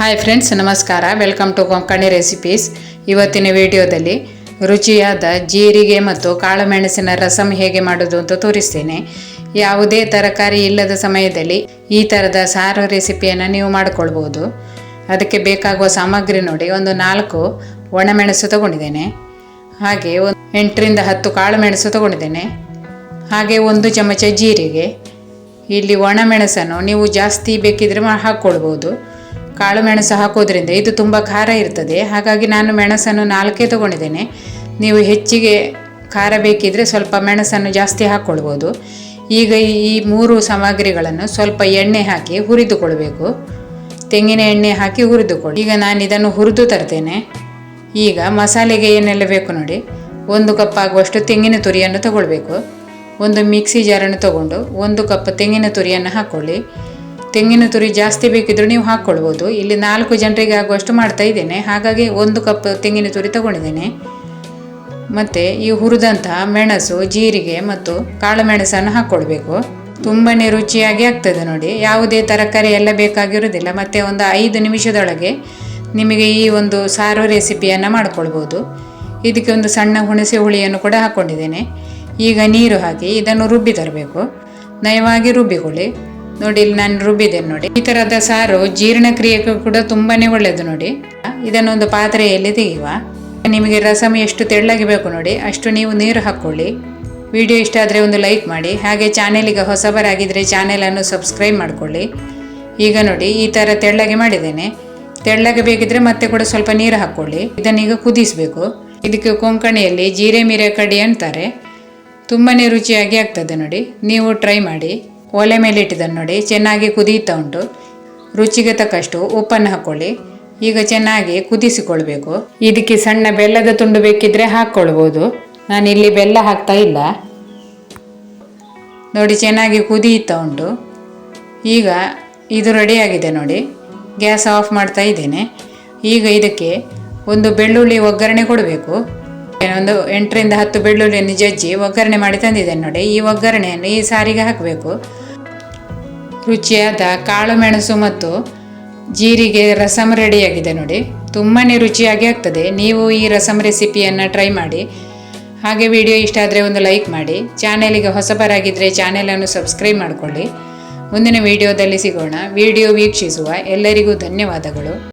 Hi friends ನಮಸ್ಕಾರ. Welcome to Konkani recipes ಇವತ್ತಿನ ವಿಡಿಯೋದಲ್ಲಿ ರುಚಿಯಾದ ಜೀರಿಗೆ ಮತ್ತು ಕಾಳುಮೆಣಸಿನ ರಸಂ ಹೇಗೆ ಮಾಡೋದು ಅಂತ ತೋರಿಸ್ತೇನೆ. ಯಾವುದೇ ತರಕಾರಿ ಇಲ್ಲದ ಸಮಯದಲ್ಲಿ ಈ ಥರದ ಸಾರು ರೆಸಿಪಿಯನ್ನು ನೀವು ಮಾಡಿಕೊಳ್ಬೋದು. ಅದಕ್ಕೆ ಬೇಕಾಗುವ ಸಾಮಗ್ರಿ ನೋಡಿ, ಒಂದು ನಾಲ್ಕು ಒಣಮೆಣಸು ತಗೊಂಡಿದ್ದೇನೆ. ಹಾಗೆ ಒಂದು ಎಂಟರಿಂದ ಹತ್ತು ಕಾಳುಮೆಣಸು ತಗೊಂಡಿದ್ದೇನೆ. ಹಾಗೆ ಒಂದು ಚಮಚ ಜೀರಿಗೆ. ಇಲ್ಲಿ ಒಣಮೆಣಸನ್ನು ನೀವು ಜಾಸ್ತಿ ಬೇಕಿದ್ರೆ ಹಾಕ್ಕೊಳ್ಬೋದು. ಕಾಳು ಮೆಣಸು ಹಾಕೋದ್ರಿಂದ ಇದು ತುಂಬ ಖಾರ ಇರ್ತದೆ. ಹಾಗಾಗಿ ನಾನು ಮೆಣಸನ್ನು ನಾಲ್ಕೇ ತಗೊಂಡಿದ್ದೇನೆ. ನೀವು ಹೆಚ್ಚಿಗೆ ಖಾರ ಬೇಕಿದ್ರೆ ಸ್ವಲ್ಪ ಮೆಣಸನ್ನು ಜಾಸ್ತಿ ಹಾಕ್ಕೊಳ್ಬೋದು ಈಗ ಈ- ಈ ಮೂರು ಸಾಮಗ್ರಿಗಳನ್ನು ಸ್ವಲ್ಪ ಎಣ್ಣೆ ಹಾಕಿ ಹುರಿದುಕೊಳ್ಬೇಕು. ತೆಂಗಿನ ಎಣ್ಣೆ ಹಾಕಿ ಹುರಿದುಕೊಳ್ಳಿ ಈಗ ನಾನು ಇದನ್ನು ಹುರಿದು ತರ್ತೇನೆ. ಈಗ ಮಸಾಲೆಗೆ ಏನೆಲ್ಲ ಬೇಕು ನೋಡಿ. ಒಂದು ಕಪ್ ಆಗುವಷ್ಟು ತೆಂಗಿನ ತುರಿಯನ್ನು ತಗೊಳ್ಬೇಕು. ಒಂದು ಮಿಕ್ಸಿ ಜಾರನ್ನು ತಗೊಂಡು ಒಂದು ಕಪ್ ತೆಂಗಿನ ತುರಿಯನ್ನು ಹಾಕ್ಕೊಳ್ಳಿ ತೆಂಗಿನ ತುರಿ ಜಾಸ್ತಿ ಬೇಕಿದ್ರು ನೀವು ಹಾಕ್ಕೊಳ್ಬೋದು. ಇಲ್ಲಿ ನಾಲ್ಕು ಜನರಿಗೆ ಆಗುವಷ್ಟು ಮಾಡ್ತಾ ಇದ್ದೇನೆ. ಹಾಗಾಗಿ ಒಂದು ಕಪ್ ತೆಂಗಿನ ತುರಿ ತಗೊಂಡಿದ್ದೇನೆ. ಮತ್ತು ಈ ಹುರಿದಂತಹ ಮೆಣಸು, ಜೀರಿಗೆ ಮತ್ತು ಕಾಳು ಮೆಣಸನ್ನು ಹಾಕ್ಕೊಳ್ಬೇಕು. ತುಂಬಾ ರುಚಿಯಾಗಿ ಆಗ್ತದೆ ನೋಡಿ. ಯಾವುದೇ ತರಕಾರಿ ಎಲ್ಲ ಬೇಕಾಗಿರೋದಿಲ್ಲ ಮತ್ತು ಒಂದು ಐದು ನಿಮಿಷದೊಳಗೆ ನಿಮಗೆ ಈ ಒಂದು ಸಾರು ರೆಸಿಪಿಯನ್ನು ಮಾಡ್ಕೊಳ್ಬೋದು. ಇದಕ್ಕೆ ಒಂದು ಸಣ್ಣ ಹುಣಸೆ ಹುಳಿಯನ್ನು ಕೂಡ ಹಾಕ್ಕೊಂಡಿದ್ದೇನೆ ಈಗ ನೀರು ಹಾಕಿ ಇದನ್ನು ರುಬ್ಬಿ ತರಬೇಕು. ನಯವಾಗಿ ರುಬ್ಬಿಕೊಳ್ಳಿ. ನೋಡಿ, ಇಲ್ಲಿ ನಾನು ರುಬ್ಬಿದ್ದೇನೆ ನೋಡಿ. ಈ ಥರದ ಸಾರು ಜೀರ್ಣಕ್ರಿಯೆಗೂ ಕೂಡ ತುಂಬಾ ಒಳ್ಳೇದು ನೋಡಿ. ಇದನ್ನೊಂದು ಪಾತ್ರೆಯಲ್ಲಿ ತೆಗೆಯುವ. ನಿಮಗೆ ರಸಮ್ ಎಷ್ಟು ತೆಳ್ಳಗೆ ಬೇಕು ನೋಡಿ, ಅಷ್ಟು ನೀವು ನೀರು ಹಾಕ್ಕೊಳ್ಳಿ ವಿಡಿಯೋ ಇಷ್ಟ ಆದರೆ ಒಂದು ಲೈಕ್ ಮಾಡಿ. ಹಾಗೆ ಚಾನೆಲಿಗೆ ಹೊಸಬರಾಗಿದ್ದರೆ ಚಾನೆಲನ್ನು ಸಬ್ಸ್ಕ್ರೈಬ್ ಮಾಡ್ಕೊಳ್ಳಿ. ಈಗ ನೋಡಿ, ಈ ಥರ ತೆಳ್ಳಗೆ ಮಾಡಿದ್ದೇನೆ. ತೆಳ್ಳಗೆ ಬೇಕಿದ್ರೆ ಮತ್ತೆ ಕೂಡ ಸ್ವಲ್ಪ ನೀರು ಹಾಕ್ಕೊಳ್ಳಿ ಇದನ್ನೀಗ ಕುದಿಸಬೇಕು. ಇದಕ್ಕೆ ಕೊಂಕಣಿಯಲ್ಲಿ ಜೀರೆ ಮೀರೆ ಕಡಿ ಅಂತಾರೆ. ತುಂಬಾ ರುಚಿಯಾಗಿ ಆಗ್ತದೆ ನೋಡಿ. ನೀವು ಟ್ರೈ ಮಾಡಿ. ಒಲೆ ಮೇಲೆ ಇಟ್ಟಿದ್ದನ್ನು ನೋಡಿ ಚೆನ್ನಾಗಿ ಕುದೀತಾ ಉಂಟು. ರುಚಿಗೆ ತಕ್ಕಷ್ಟು ಉಪ್ಪನ್ನು ಹಾಕ್ಕೊಳ್ಳಿ ಈಗ ಚೆನ್ನಾಗಿ ಕುದಿಸಿಕೊಳ್ಬೇಕು. ಇದಕ್ಕೆ ಸಣ್ಣ ಬೆಲ್ಲದ ತುಂಡು ಬೇಕಿದ್ರೆ ಹಾಕ್ಕೊಳ್ಬೋದು. ಇಲ್ಲಿ ಬೆಲ್ಲ ಹಾಕ್ತಾ ಇಲ್ಲ. ನೋಡಿ, ಚೆನ್ನಾಗಿ ಕುದಿಯುತ್ತಾ ಉಂಟು. ಈಗ ಇದು ರೆಡಿಯಾಗಿದೆ ನೋಡಿ. ಗ್ಯಾಸ್ ಆಫ್ ಮಾಡ್ತಾ ಇದ್ದೇನೆ. ಈಗ ಇದಕ್ಕೆ ಒಂದು ಬೆಳ್ಳುಳ್ಳಿ ಒಗ್ಗರಣೆ ಕೊಡಬೇಕು. ಒಂದು ಎಂಟರಿಂದ ಹತ್ತು ಬೆಳ್ಳುಳ್ಳಿಯನ್ನು ಜಜ್ಜಿ ಒಗ್ಗರಣೆ ಮಾಡಿ ತಂದಿದ್ದೇನೆ ನೋಡಿ. ಈ ಒಗ್ಗರಣೆಯನ್ನು ಈ ಸಾರಿಗೆ ಹಾಕಬೇಕು. ರುಚಿಯಾದ ಕಾಳು ಮೆಣಸು ಮತ್ತು ಜೀರಿಗೆ ರಸಮ್ ರೆಡಿಯಾಗಿದೆ ನೋಡಿ. ತುಂಬಾ ರುಚಿಯಾಗಿ ಆಗ್ತದೆ. ನೀವು ಈ ರಸಮ್ ರೆಸಿಪಿಯನ್ನು ಟ್ರೈ ಮಾಡಿ. ಹಾಗೆ ವಿಡಿಯೋ ಇಷ್ಟ ಆದರೆ ಒಂದು ಲೈಕ್ ಮಾಡಿ. ಚಾನೆಲಿಗೆ ಹೊಸಬರಾಗಿದ್ದರೆ ಚಾನೆಲನ್ನು ಸಬ್ಸ್ಕ್ರೈಬ್ ಮಾಡಿಕೊಳ್ಳಿ. ಮುಂದಿನ ವಿಡಿಯೋದಲ್ಲಿ ಸಿಗೋಣ. ವಿಡಿಯೋ ವೀಕ್ಷಿಸುವ ಎಲ್ಲರಿಗೂ ಧನ್ಯವಾದಗಳು.